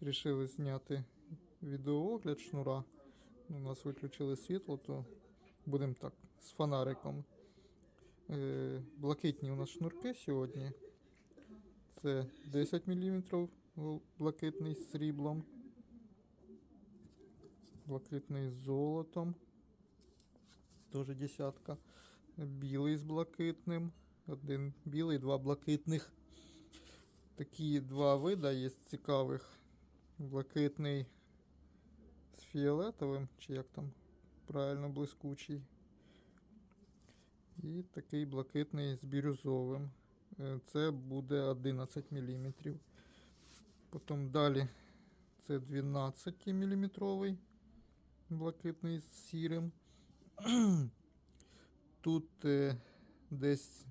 Рішили зняти відеоогляд шнура. У нас виключили світло, то будемо так з фонариком. Е, Блакитні у нас шнурки сьогодні. Це 10 мм блакитний з сріблом. Блакитний з золотом. Теж десятка. Білий з блакитним. Один білий, два блакитних. Такі два вида є цікавих. Блакитний з фіолетовим, чи як там правильно блискучий. І такий блакитний з бірюзовим. Е, Це буде 11 мм. Потім далі це 12 мм блакитний з сірим. Тут е, десь,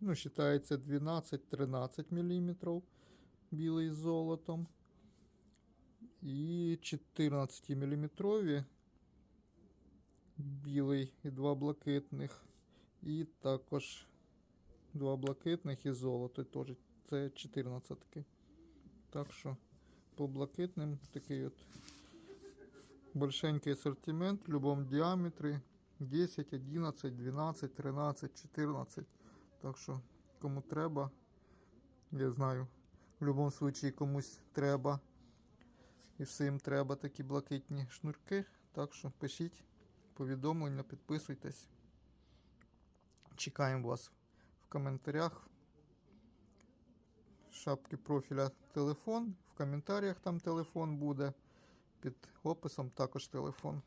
ну, вважається 12-13 мм білий з золотом. І 14 мм білий і два блакитних. І також два блакитних і золото теж. Це 14. Так що по блакитним такий от большенький асортимент в будь-якому діаметрі. 10, 11, 12, 13, 14. Так що, кому треба, я знаю, в будь-якому випадку комусь треба. І всім треба такі блакитні шнурки. Так що пишіть повідомлення, підписуйтесь. Чекаємо вас в коментарях. Шапки профіля телефон. В коментарях там телефон буде. Під описом також телефон.